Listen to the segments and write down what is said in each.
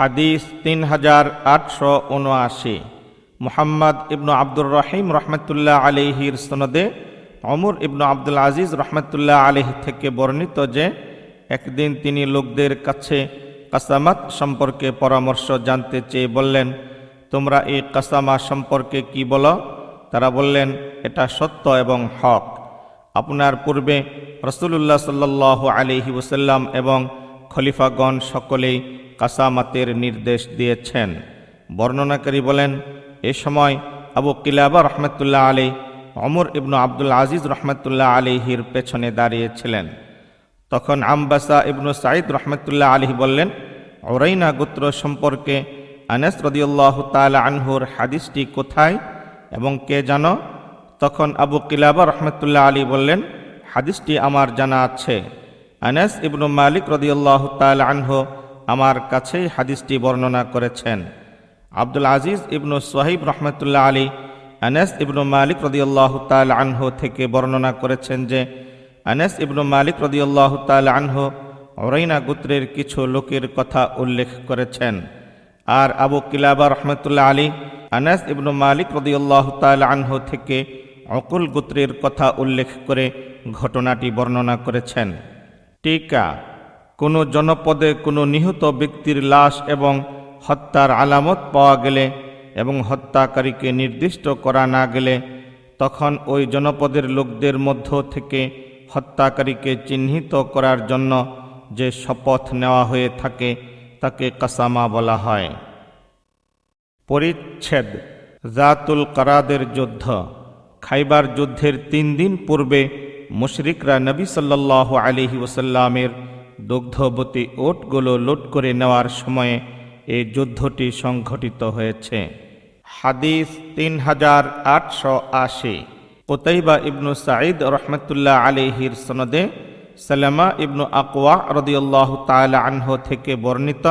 হাদিস তিন হাজার আটশো উনআশি। মোহাম্মদ ইবনু আব্দুর রহিম রহমতুল্লাহ আলিহির সনদে অমর ইবনু আব্দুল আজিজ রহমতুল্লাহ আলিহ থেকে বর্ণিত যে, একদিন তিনি লোকদের কাছে কাসামাত সম্পর্কে পরামর্শ জানতে চেয়ে বললেন, তোমরা এই কাসামা সম্পর্কে কি বলো? তারা বললেন, এটা সত্য এবং হক। আপনার পূর্বে রসুল্লাহ সাল্লাহ আলিহি ওসাল্লাম এবং খলিফাগণ সকলেই কাসামাতের নির্দেশ দিয়েছেন। বর্ণনাকারী বলেন, এ সময় আবু কিলাবা রহমতুল্লাহ আলী অমর ইবনু আব্দুল আজিজ রহমতুল্লাহ আলিহির পেছনে দাঁড়িয়েছিলেন। তখন আমবাসা ইবনু সাঈদ রহমতুল্লাহ আলী বললেন ওরাইনা গোত্র সম্পর্কে আনাস রদিউল্লাহ তালা আনহুর হাদিসটি কোথায় এবং কে জানো? তখন আবু কিলাবা রহমতুল্লাহ আলী বললেন, হাদিসটি আমার জানা আছে। আনাস ইবনু মালিক রদিউল্লাহ তালা আনহু আমার কাছেই হাদিসটি বর্ণনা করেছেন। আব্দুল আজিজ ইবনু সোহাইব রহমতুল্লাহ আলী, আনাস ইবনু মালিক রদিউল্লাহ তাল আনহু থেকে বর্ণনা করেছেন যে, আনাস ইবনু মালিক রদিউল্লাহ তাল আনহু ওরাইনা গোত্রের কিছু লোকের কথা উল্লেখ করেছেন। আর আবু কিলাবা রহমতুল্লাহ আলী, আনাস ইবনু মালিক রদিউল্লাহ তাল আনহু থেকে অকুল গোত্রের কথা উল্লেখ করে ঘটনাটি বর্ণনা করেছেন। টিকা কোনো জনপদে কোনো নিহত ব্যক্তির লাশ এবং হত্যার আলামত পাওয়া গেলে এবং হত্যাকারীকে নির্দিষ্ট করা না গেলে তখন ওই জনপদের লোকদের মধ্য থেকে হত্যাকারীকে চিহ্নিত করার জন্য যে শপথ নেওয়া হয়ে থাকে তাকে কাসামা বলা হয়। পরিচ্ছেদ, জাতুল কারাদের যুদ্ধ। খাইবার যুদ্ধের তিন দিন পূর্বে মুশরিকরা নবী সাল্লাহ আলিহি ওসাল্লামের দুগ্ধবতী ওটগুলো লুট করে নেওয়ার সময়ে এই যুদ্ধটি সংঘটিত হয়েছে। হাদিস তিন হাজার আটশো আশি। কোতাইবা ইবনু সাঈদ রহমতুল্লাহ আলিহির সনদে সালামা ইবনু আকওয়া রদিউল্লাহ তালা আনহ থেকে বর্ণিত।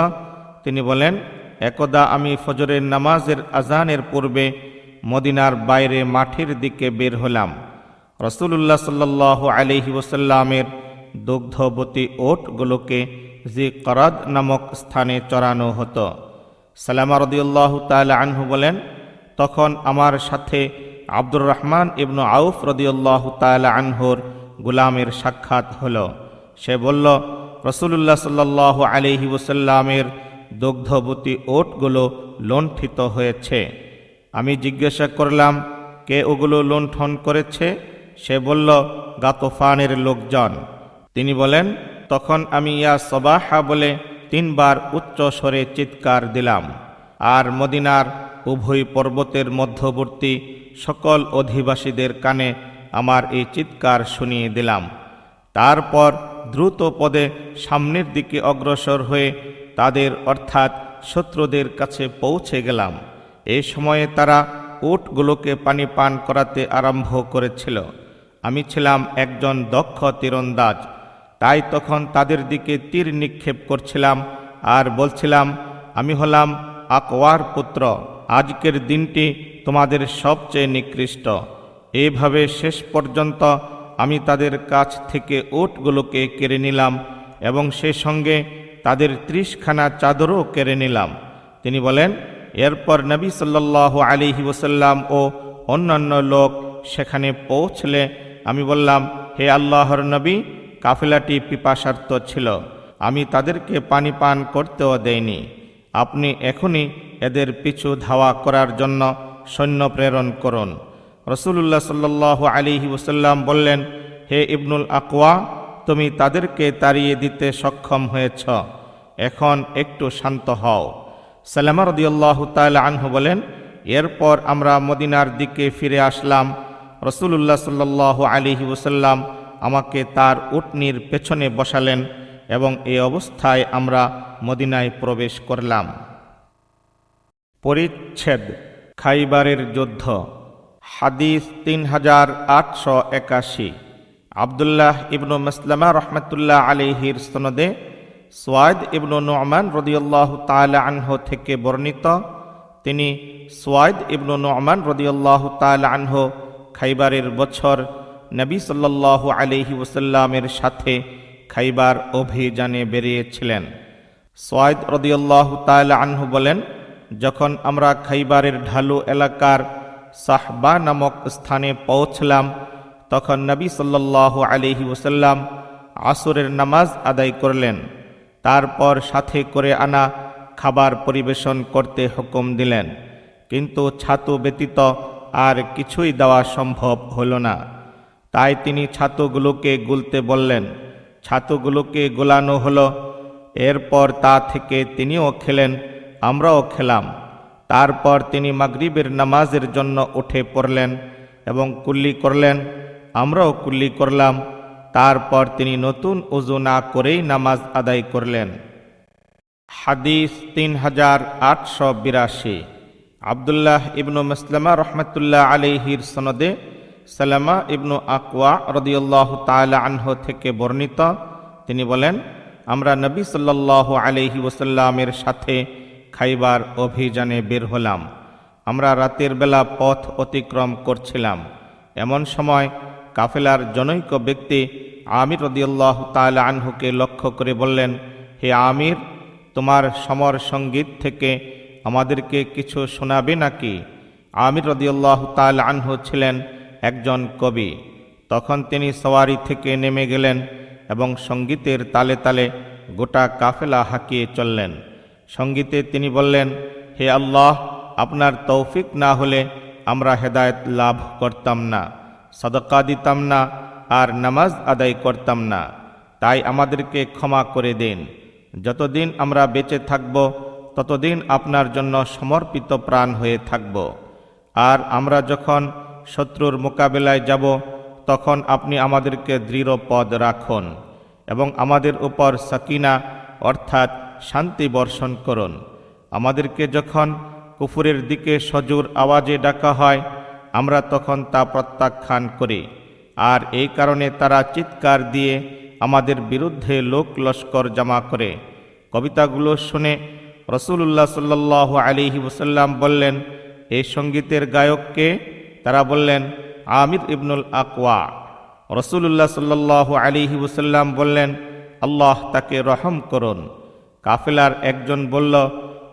তিনি বলেন, একদা আমি ফজরের নামাজের আজানের পূর্বে মদিনার বাইরে মাঠের দিকে বের হলাম। রসুল্লাহ সাল্লাহ আলিহি ওসাল্লামের দুগ্ধবতী ওটগুলোকে জি করাদ নামক স্থানে চড়ানো হতো। সালামা রদিউল্লাহ তাল আনহু বলেন, তখন আমার সাথে আব্দুর রহমান ইবনু আউফ রদিউল্লাহ তাল আনহুর গুলামের সাক্ষাৎ হল। সে বলল রসুল্লাহ সাল্লাহ আলিহি ওসাল্লামের দুগ্ধবতী ওটগুলো লণ্ঠিত হয়েছে। আমি জিজ্ঞাসা করলাম, কে ওগুলো লুণ্ঠন করেছে? সে বলল, গাতোফানের লোকজন। তিনি বলেন, তখন আমি ইয়া সবাহা বলে তিনবার উচ্চ স্বরে চিৎকার দিলাম। আর মদিনার উভয় পর্বতের মধ্যবর্তী সকল অধিবাসীদের কানে আমার এই চিৎকার শুনিয়ে দিলাম। তারপর দ্রুত পদে সামনের দিকে অগ্রসর হয়ে তাদের অর্থাৎ শত্রুদের কাছে পৌঁছে গেলাম। এই সময়ে তারা উটগুলোকে পানি পান করাতে আরম্ভ করেছিল। আমি ছিলাম একজন দক্ষ তীরন্দাজ তাই তখন তাদের দিকে তীর নিক্ষেপ করছিলাম আর বলছিলাম, আমি হলাম আকওয়ার পুত্র, আজকের দিনটি তোমাদের সবচেয়ে নিকৃষ্ট। এভাবে শেষ পর্যন্ত আমি তাদের কাছ থেকে ওটগুলোকে কেড়ে নিলাম এবং সে সঙ্গে তাদের ত্রিশখানা চাদরও কেড়ে নিলাম। তিনি বলেন, এরপর নবী সাল্লাহ আলিহি ওসাল্লাম ও অন্যান্য লোক সেখানে পৌঁছলে আমি বললাম, হে আল্লাহর নবী কাফেলাটি পিপাসার্থ ছিল। আমি তাদেরকে পানি পান করতেও দেইনি। আপনি এখনই এদের পিছু ধাওয়া করার জন্য সৈন্য প্রেরণ করুন। রসুল্লাহ সাল্লাহ আলিহি ওসাল্লাম বললেন, হে ইবনুল আকওয়া, তুমি তাদেরকে তাড়িয়ে দিতে সক্ষম হয়েছ। এখন একটু শান্ত হও। সালামা রদিয়াল্লাহ তাল আনহু বলেন, এরপর আমরা মদিনার দিকে ফিরে আসলাম। রসুল্লাহ সাল্লাহ আলিহি ওসাল্লাম আমাকে তার উটনির পেছনে বসালেন এবং এ অবস্থায় আমরা মদিনায় প্রবেশ করলাম। পরিচ্ছেদ, খাইবারের যুদ্ধ, হাদিস তিন হাজার আটশো একাশি। আবদুল্লাহ ইবনু মাসলামা রহমতুল্লাহ আলিহির সনদে সোয়াদ ইবনু নোমান রদিউল্লাহ তালা আনহ থেকে বর্ণিত, তিনি সোয়াদ ইবনু নোমান রদিউল্লাহ তালা আনহ খাইবারের বছর নবী সাল্লাল্লাহু আলিহি ওসাল্লামের সাথে খাইবার অভিযানে বেরিয়েছিলেন। সোয়াইদ রদিয়াল্লাহ তাল আনহু বলেন, যখন আমরা খাইবারের ঢালু এলাকার সাহবা নামক স্থানে পৌঁছলাম, তখন নবী সাল্লাহ আলিহি ওসাল্লাম আসরের নামাজ আদায় করলেন। তারপর সাথে করে আনা খাবার পরিবেশন করতে হুকুম দিলেন। কিন্তু ছাতু ব্যতীত আর কিছুই দেওয়া সম্ভব হল না। তাই তিনি ছাতুগুলোকে গুলতে বললেন ছাতুগুলোকে গোলানো হলো। এরপর তা থেকে তিনিও খেলেন, আমরাও খেলাম। তারপর তিনি মাগরিবের নামাজের জন্য উঠে পড়লেন এবং কুল্লি করলেন, আমরাও কুল্লি করলাম। তারপর তিনি নতুন উজু না করেই নামাজ আদায় করলেন। হাদিস তিন হাজার আটশো বিরাশি। আবদুল্লাহ ইবনু মুসলামা রহমতুল্লাহ আলিহির সনদে সালামা ইবনু আকওয়া রদিউল্লাহ তালা আনহ থেকে বর্ণিত। তিনি বলেন, আমরা নবী সাল্লাহ আলহি ওসাল্লামের সাথে খাইবার অভিযানে বের হলাম। আমরা রাতের বেলা পথ অতিক্রম করছিলাম। এমন সময় কাফেলার জনৈক ব্যক্তি আমির রদিউল্লাহ তালা আনহুকে লক্ষ্য করে বললেন, হে আমির, তোমার সমর সংগীত থেকে আমাদেরকে কিছু শোনাবে নাকি? আমির রদিউল্লাহ তাল আনহু ছিলেন একজন কবি। তখন তিনি সওয়ারি থেকে নেমে গেলেন এবং সঙ্গীতের তালে তালে গোটা কাফেলা হাঁকিয়ে চললেন। সঙ্গীতে তিনি বললেন, হে আল্লাহ, আপনার তৌফিক না হলে আমরা হেদায়ত লাভ করতাম না, সদকা দিতাম না, আর নামাজ আদায় করতাম না। তাই আমাদেরকে ক্ষমা করে দিন। যতদিন আমরা বেঁচে থাকব, ততদিন আপনার জন্য সমর্পিত প্রাণ হয়ে থাকব। আর আমরা যখন শত্রুর মোকাবেলায় যাব, তখন আপনি আমাদেরকে দৃঢ় পদ রাখুন এবং আমাদের উপর সাকিনা, অর্থাৎ শান্তি বর্ষণ করুন। আমাদেরকে যখন কুফুরের দিকে সজুর আওয়াজে ডাকা হয়, আমরা তখন তা প্রত্যাখ্যান করি। আর এই কারণে তারা চিৎকার দিয়ে আমাদের বিরুদ্ধে লোক লস্কর জমা করে। কবিতাগুলো শুনে রসুল্লাহ সাল্লাহ আলিহি ওসাল্লাম বললেন এই সঙ্গীতের গায়ককে তারা বললেন, আমির ইবনুল আকওয়া। রসুল্লাহ সাল্লাহ আলিহি ওসাল্লাম বললেন, আল্লাহ তাকে রহম করুন। কাফেলার একজন বলল,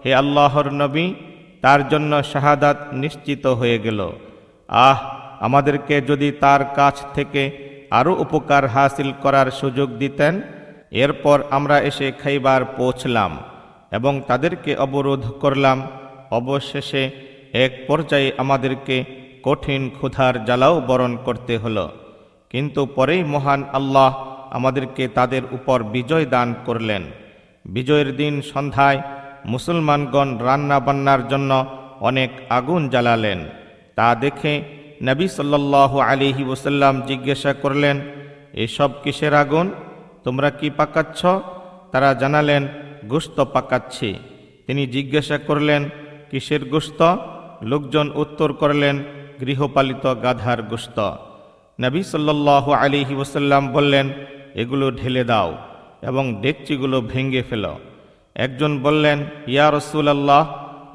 হে আল্লাহর নবী, তার জন্য শাহাদাত নিশ্চিত হয়ে গেল। আহ, আমাদেরকে যদি তার কাছ থেকে আরও উপকার হাসিল করার সুযোগ দিতেন, এরপর আমরা এসে খাইবার পৌঁছলাম এবং তাদেরকে অবরোধ করলাম। অবশেষে এক পর্যায়ে আমাদেরকে কঠিন ক্ষুধার জ্বালাও বরণ করতে হলো। কিন্তু পরেই মহান আল্লাহ আমাদেরকে তাদের উপর বিজয় দান করলেন। বিজয়ের দিন সন্ধ্যায় মুসলমানগণ রান্না বান্নার জন্য অনেক আগুন জ্বালালেন। তা দেখে নবী সাল্লাহ আলিহি ওসাল্লাম জিজ্ঞাসা করলেন, এসব কিসের আগুন? তোমরা কি পাকাচ্ছ? তারা জানালেন গোস্ত পাকাচ্ছি। তিনি জিজ্ঞাসা করলেন, কিসের গোস্ত লোকজন উত্তর করলেন গৃহপালিত গাধার গোস্ত। নবী সাল্লাহ আলিহি ওসাল্লাম বললেন, এগুলো ঢেলে দাও এবং ডেকচিগুলো ভেঙে ফেল। একজন বললেন, ইয়া রসুল আল্লাহ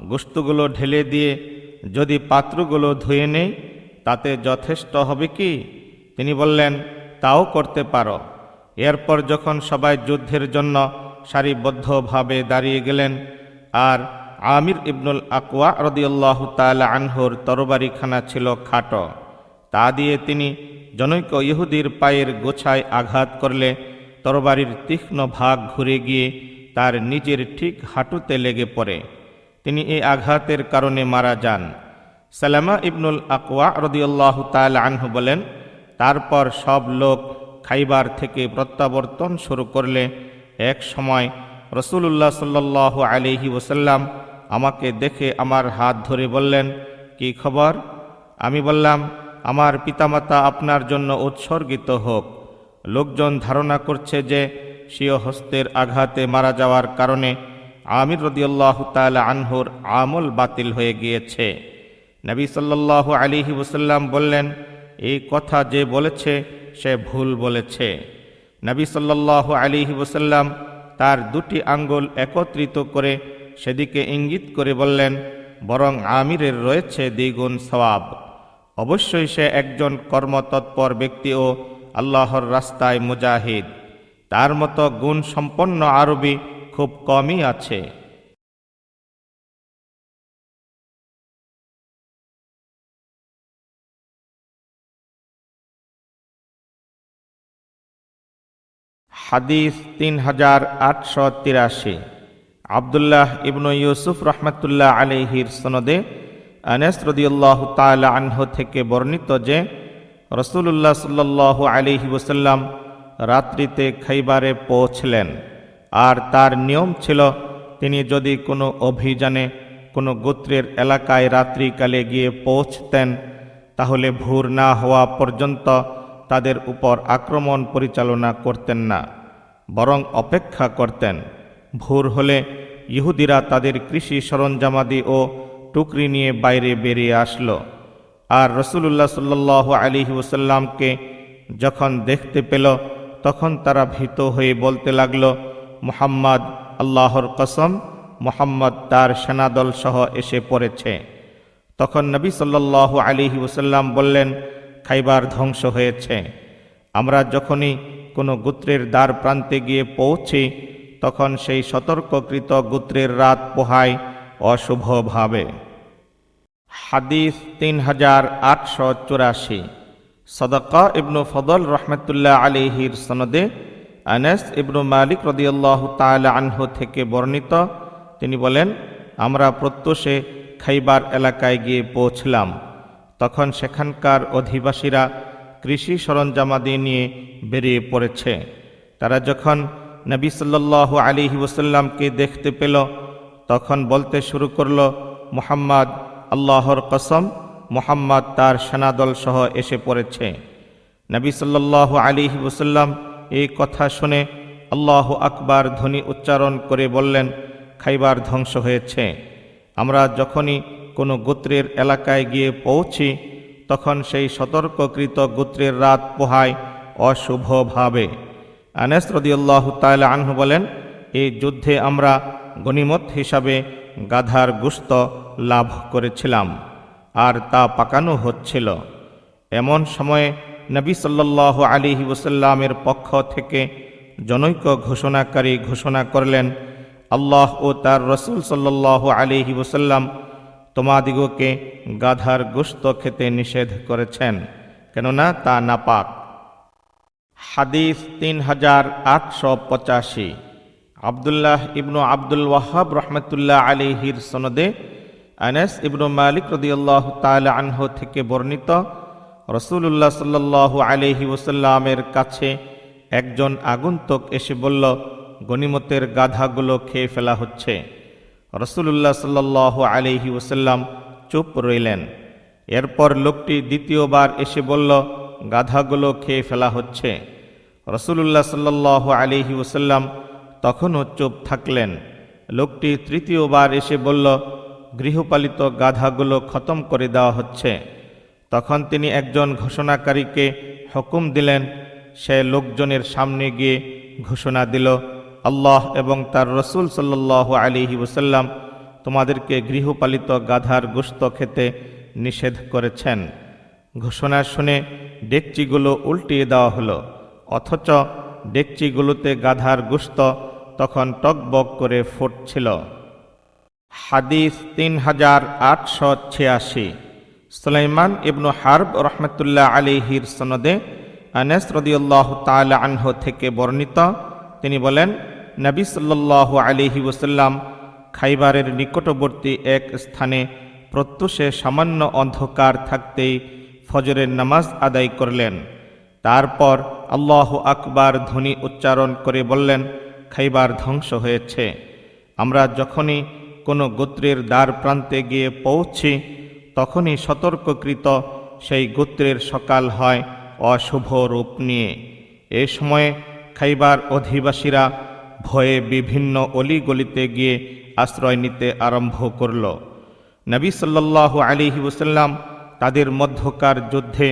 গোস্তগুলো ঢেলে দিয়ে যদি পাত্রগুলো ধুয়ে নেই, তাতে যথেষ্ট হবে কি? তিনি বললেন, তাও করতে পারো। এরপর যখন সবাই যুদ্ধের জন্য সারিবদ্ধভাবে দাঁড়িয়ে গেলেন, আর আমির ইবনুল আকওয়া রদিউল্লাহ তালা আনহুর তরবারিখানা ছিল খাটো। তা দিয়ে তিনি জনৈক ইহুদির পায়ের গোছায় আঘাত করলে তরবারির তীক্ষ্ণ ভাগ ঘুরে গিয়ে তার নিজের ঠিক হাঁটুতে লেগে পড়ে। তিনি এই আঘাতের কারণে মারা যান। সালামা ইবনুল আকওয়া রদিউল্লাহ তাল আনহু বলেন, তারপর সব লোক খাইবার থেকে প্রত্যাবর্তন শুরু করলে এক সময় রসুল্লাহ সাল্লাহ আলিহি ওসাল্লাম আমাকে দেখে আমার হাত ধরে বললেন, কি খবর? আমি বললাম, আমার পিতামাতা আপনার জন্য উৎসর্গিত হোক। লোকজন ধারণা করছে যে স্বীয় হস্তের আঘাতে মারা যাওয়ার কারণে আমির রদিয়াল্লাহ তাল আনহুর আমল বাতিল হয়ে গিয়েছে। নবী সাল্লাহ আলিহি ওসাল্লাম বললেন, এই কথা যে বলেছে, সে ভুল বলেছে। নবী সাল্লাহ আলিহি ওসাল্লাম তার দুটি আঙ্গুল একত্রিত করে সেদিকে ইঙ্গিত করে বললেন, বরং আমিরের রয়েছে দ্বিগুণ সওয়াব। অবশ্যই সে একজন কর্মতৎপর ব্যক্তি ও আল্লাহর রাস্তায় মুজাহিদ। তার মতো গুণ সম্পন্ন আরবি খুব কমই আছে। হাদিস তিন হাজার আটশো তিরাশি। আবদুল্লাহ ইবনু ইউসুফ রহমতুল্লাহ আলিহির সনদে আনেস রদিউল্লাহ তালা আনহ থেকে বর্ণিত যে রসুল্লাহ সাল্লাহ আলিহি ওসাল্লাম রাত্রিতে খাইবারে পৌঁছলেন। আর তার নিয়ম ছিল, তিনি যদি কোনো অভিযানে, কোনো গোত্রের এলাকায় রাত্রিকালে গিয়ে পৌঁছতেন, তাহলে ভোর না হওয়া পর্যন্ত তাদের উপর আক্রমণ পরিচালনা করতেন না, বরং অপেক্ষা করতেন। ভোর হলে ইহুদিরা তাদের কৃষি সরঞ্জামাদি ও টুকরি নিয়ে বাইরে বেরিয়ে আসলো। আর রসুল্লাহ সাল্লাহ আলিহি ওসাল্লামকে যখন দেখতে পেল, তখন তারা ভীত হয়ে বলতে লাগল, মোহাম্মদ আল্লাহর কসম, মোহাম্মদ তার সেনাদল সহ এসে পড়েছে। তখন নবী সাল্লাহ আলিহি ওসাল্লাম বললেন, খাইবার ধ্বংস হয়েছে। আমরা যখনই কোনো গোত্রের দ্বার প্রান্তে গিয়ে পৌঁছি তখন সেই সতর্ককৃত গোত্রের রাত পোহায় অশুভভাবে হাদিস তিন হাজার আটশো চুরাশি। সদকা ইবনু ফদল রহমতুল্লাহ আলিহির সনদে আনেস ইবনু মালিক রদিয়াল্লাহ তাল আনহু থেকে বর্ণিত। তিনি বলেন, আমরা প্রত্যুষে খাইবার এলাকায় গিয়ে পৌঁছলাম। তখন সেখানকার অধিবাসীরা কৃষি সরঞ্জামাদি নিয়ে বেরিয়ে পড়েছে। তারা যখন নবী সাল্লাহ আলিহি ওসাল্লামকে দেখতে পেল, তখন বলতে শুরু করল, মোহাম্মদ আল্লাহর কসম, মোহাম্মদ তার সেনাদল সহ এসে পড়েছে। নবী সাল্লাহ আলিহি ওসাল্লাম এই কথা শুনে আল্লাহ আকবার ধ্বনি উচ্চারণ করে বললেন, খাইবার ধ্বংস হয়েছে। আমরা যখনই কোনো গোত্রের এলাকায় গিয়ে পৌঁছি, তখন সেই সতর্ককৃত গোত্রের রাত পোহায় অশুভভাবে আনেস রদিউল্লাহ তাল আনহু বলেন, এই যুদ্ধে আমরা গণিমত হিসাবে গাধার গুস্ত লাভ করেছিলাম আর তা পাকানো হচ্ছিল। এমন সময়ে নবী সাল্লাহ আলী ওসাল্লামের পক্ষ থেকে জনৈক ঘোষণাকারী ঘোষণা করলেন, আল্লাহ ও তার রসুল সাল্লাহ আলিহি ওসাল্লাম তোমাদিগকে গাধার গোস্ত খেতে নিষেধ করেছেন, কেননা তা নাপাক। হাদিস তিন হাজার আটশো পঁচাশি। আবদুল্লাহ ইবনু আব্দুল ওয়াহাব রহমতুল্লাহ আলিহির সনদে আনেস ইবনু মালিক রদিয়াল্লাহ তাল আনহ থেকে বর্ণিত রসুল্লাহ সাল্লাহ আলিহি ওসাল্লামের কাছে একজন আগন্তুক এসে বলল, গনিমতের গাধাগুলো খেয়ে ফেলা হচ্ছে। রসুল্লাহ সাল্লাহ আলিহি ওসাল্লাম চুপ রইলেন। এরপর লোকটি দ্বিতীয়বার এসে বলল গাধাগুলো খেয়ে ফেলা হচ্ছে। রসুল্লাহ সাল্লাহ আলিহি ওসাল্লাম তখনও চুপ থাকলেন। লোকটি তৃতীয়বার এসে বলল, গৃহপালিত গাধাগুলো খতম করে দেওয়া হচ্ছে। তখন তিনি একজন ঘোষণাকারীকে হুকুম দিলেন, সে লোকজনের সামনে গিয়ে ঘোষণা দিল, আল্লাহ এবং তার রসুল সাল্লাহ আলিহি ওসাল্লাম তোমাদেরকে গৃহপালিত গাধার গোস্ত খেতে নিষেধ করেছেন। ঘোষণা শুনে ডেকচিগুলো উল্টিয়ে দেওয়া হলো। অথচ ডেকচিগুলোতে গাধার গুস্ত তখন টকবক করে ফুটছিল। হাদিস তিন হাজার আটশো ছিয়াশি। সুলাইমান ইবনু হার্ব রহমতুল্লাহ আলিহির সনদে আনেস রদিউল্লাহ তাল আনহ থেকে বর্ণিত। তিনি বলেন, নবী সাল্লাহ আলিহি ওসাল্লাম খাইবারের নিকটবর্তী এক স্থানে প্রত্যুষে সামান্য অন্ধকার থাকতেই ফজরের নামাজ আদায় করলেন। তারপর আল্লাহ আকবার ধ্বনি উচ্চারণ করে বললেন, খাইবার ধ্বংস হয়েছে। আমরা যখনই কোনো গোত্রের দ্বার প্রান্তে গিয়ে পৌঁছি, তখনই সতর্ককৃত সেই গোত্রের সকাল হয় অশুভ রূপ নিয়ে। এ সময়ে খাইবার অধিবাসীরা ভয়ে বিভিন্ন অলিগলিতে গিয়ে আশ্রয় নিতে আরম্ভ করল। নবী সাল্লাহ আলিহি ওসাল্লাম তাদের মধ্যকার যুদ্ধে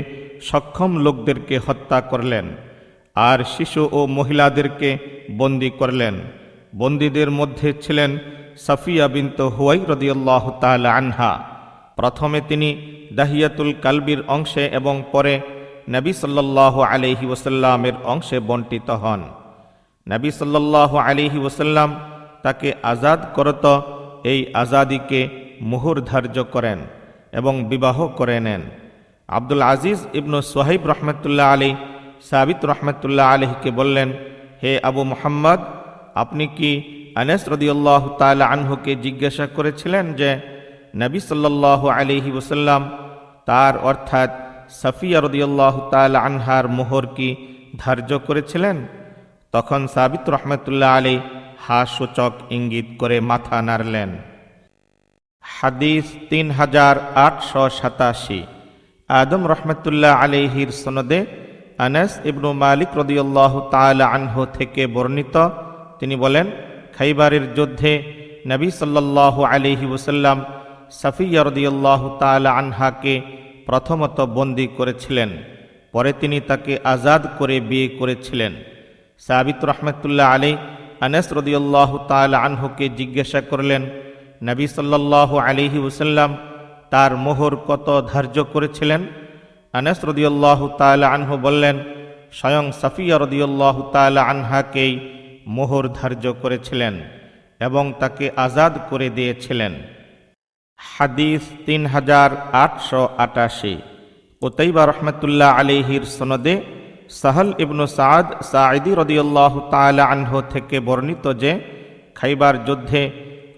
সক্ষম লোকদেরকে হত্যা করলেন, আর শিশু ও মহিলাদেরকে বন্দি করলেন। বন্দীদের মধ্যে ছিলেন সাফিয়া বিন্ত হুয়াই রদিয়াল্লাহ তাল আনহা। প্রথমে তিনি দাহিয়াতুল কালবির অংশে এবং পরে নবী সাল্লাহ আলিহি ওসাল্লামের অংশে বন্টিত হন। নবী সাল্লাহ আলিহি ওসাল্লাম তাকে আজাদ করত, এই আজাদিকে মুহুর ধার্য করেন। এবং বিবাহ করে নেন। আব্দুল আজিজ ইবনু সোহাইব রহমতুল্লাহ আলী সাবিত রহমতুল্লাহ আলহীকে বললেন, হে আবু মোহাম্মদ, আপনি কি আনেস রদিউল্লাহ তাল আনহুকে জিজ্ঞাসা করেছিলেন যে, নবী সাল্লাহ আলিহি ওসাল্লাম তার অর্থাৎ সাফিয়া রদিউল্লাহ তাল আনহার মোহর কি ধার্য করেছিলেন? তখন সাবিত রহমতুল্লাহ আলী হা সূচক ইঙ্গিত করে মাথা নাড়লেন। হাদিস তিন হাজার আটশো সাতাশি। আদম রহমতুল্লাহ আলিহির সনদে আনাস ইবনু মালিক রদিউল্লাহ তালা আনহু থেকে বর্ণিত, তিনি বলেন, খাইবারের যুদ্ধে নবী সাল্লাহ আলিহি ওসাল্লাম সাফিয়া রদিউল্লাহ তালা আনহাকে প্রথমত বন্দী করেছিলেন, পরে তিনি তাকে আজাদ করে বিয়ে করেছিলেন। সাবিত রহমতুল্লাহ আলী আনাস রদিউল্লাহ তালা আনহুকে জিজ্ঞাসা করলেন নবী সাল্লাহ আলিহি ওসাল্লাম তার মোহর কত ধার্য করেছিলেন? আনাস রদিউল্লাহ তালা আনহু বললেন, স্বয়ং সাফিয়া রদিউল্লাহ তালা আনহাকেই মোহর ধার্য করেছিলেন এবং তাকে আজাদ করে দিয়েছিলেন। হাদিস তিন হাজার আটশো আটাশি। ওতাইবা রহমতুল্লাহ আলিহির সনদে সাহল ইবনু সাদ সাঈদি রদিউল্লাহ তালা আনহু থেকে বর্ণিত যে, খাইবার যুদ্ধে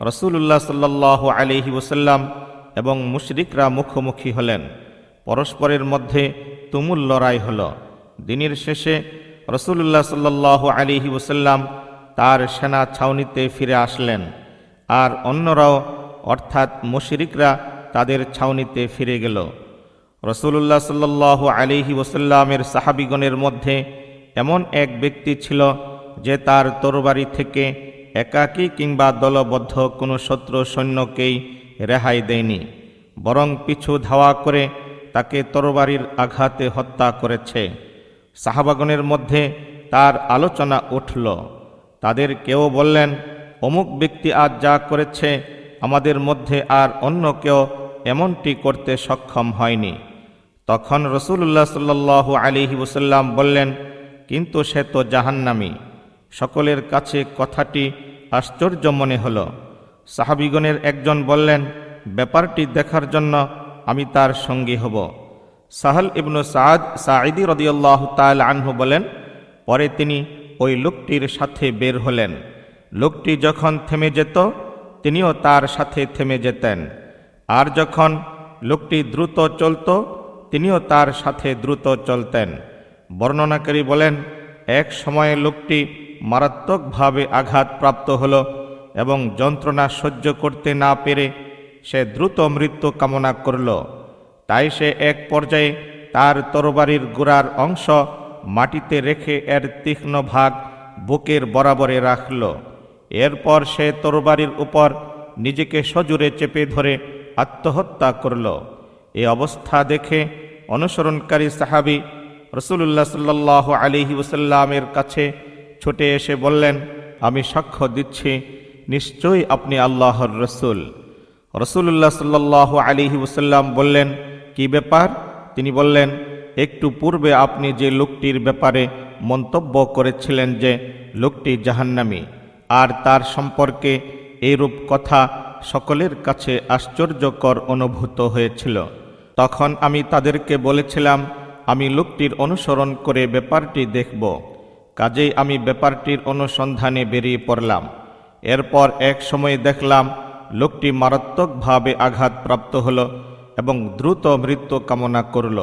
রসুল্লাহ সাল্লাহ আলিহি ওসাল্লাম এবং মুশরিকরা মুখোমুখি হলেন। পরস্পরের মধ্যে তুমুল লড়াই হল। দিনের শেষে রসুল্লাহ সাল্লাহ আলিহি ওসাল্লাম তার সেনা ছাউনিতে ফিরে আসলেন আর অন্যরাও, অর্থাৎ মুশরিকরা, তাদের ছাউনিতে ফিরে গেল। রসুল্লাহ সাল্লাহ আলিহি ওসাল্লামের সাহাবিগণের মধ্যে এমন এক ব্যক্তি ছিল যে তার তরবারি থেকে একাকী কিংবা দলবদ্ধ কোনো শত্রু সৈন্যকেই রেহাই দেয়নি, বরং পিছু ধাওয়া করে তাকে তরবারির আঘাতে হত্যা করেছে। সাহাবাগণের মধ্যে তার আলোচনা উঠল। তাদের কেউ বললেন, অমুক ব্যক্তি আজ যা করেছে, আমাদের মধ্যে আর অন্য কেউ এমনটি করতে সক্ষম হয়নি। তখন রসুল্লাহ সাল্লু আলিহি ওসাল্লাম বললেন, কিন্তু সে তো জাহান্নামি। সকলের কাছে কথাটি আশ্চর্য মনে হল। সাহাবিগণের একজন বললেন, ব্যাপারটি দেখার জন্য আমি তার সঙ্গী হব। সাহল ইবনু সাদ সাঈদি রদিয়াল্লাহ তাল আনহু বলেন, পরে তিনি ওই লোকটির সাথে বের হলেন। লোকটি যখন থেমে যেত, তিনিও তার সাথে থেমে যেতেন। আর যখন লোকটি দ্রুত চলত, তিনিও তার সাথে দ্রুত চলতেন। বর্ণনাকারী বলেন, এক সময়ে লোকটি মারাত্মকভাবে আঘাতপ্রাপ্ত হল এবং যন্ত্রণা সহ্য করতে না পেরে সে দ্রুত মৃত্যু কামনা করল। তাই সে এক পর্যায়ে তার তরবারির গোড়ার অংশ মাটিতে রেখে এর তীক্ষ্ণ ভাগ বুকের বরাবরে রাখল। এরপর সে তরবারির উপর নিজেকে সজুরে চেপে ধরে আত্মহত্যা করল। এ অবস্থা দেখে অনুসরণকারী সাহাবি রসুল্লাহ সাল্লাহ আলিহি ওসাল্লামের কাছে ছুটে এসে বললেন, আমি সাক্ষ্য দিচ্ছি, নিশ্চয়ই আপনি আল্লাহর রসুল। রসুল্লাহ সাল্লাহ আলিহি ওসাল্লাম বললেন, কি ব্যাপার? তিনি বললেন, একটু পূর্বে আপনি যে লোকটির ব্যাপারে মন্তব্য করেছিলেন যে লোকটি জাহান্নামি, আর তার সম্পর্কে এইরূপ কথা সকলের কাছে আশ্চর্যকর অনুভূত হয়েছিল। তখন আমি তাদেরকে বলেছিলাম, আমি লোকটির অনুসরণ করে ব্যাপারটি দেখব। কাজেই আমি ব্যাপারটির অনুসন্ধানে বেরিয়ে পড়লাম। এরপর এক সময় দেখলাম, লোকটি মারাত্মকভাবে আঘাতপ্রাপ্ত হল এবং দ্রুত মৃত্যু কামনা করল।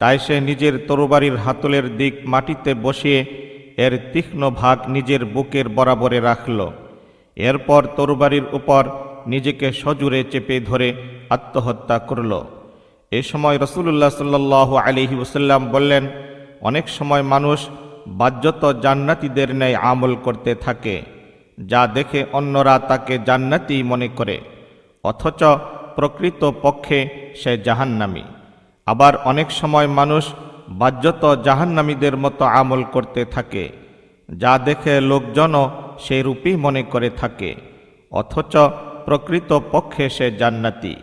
তাই সে নিজের তরবারির হাতলের দিক মাটিতে বসিয়ে এর তীক্ষ্ণ ভাগ নিজের বুকের বরাবরে রাখল। এরপর তরবারির উপর নিজেকে সজুরে চেপে ধরে আত্মহত্যা করল। এ সময় রসুল্লাহ সাল্লাহ আলিহি ওসাল্লাম বললেন, অনেক সময় মানুষ বাহ্যত জান্নাতিদের ন্যায় আমল করতে থাকে, যা দেখে অন্যরা তাকে জান্নাতি মনে করে, অথচ প্রকৃত পক্ষে সে জাহান্নামী। আবার অনেক সময় মানুষ বাহ্যত জাহান্নামীদের মতো আমল করতে থাকে, যা দেখে লোকজনও সেই রূপই মনে করে থাকে, অথচ প্রকৃত পক্ষে সে জান্নাতি।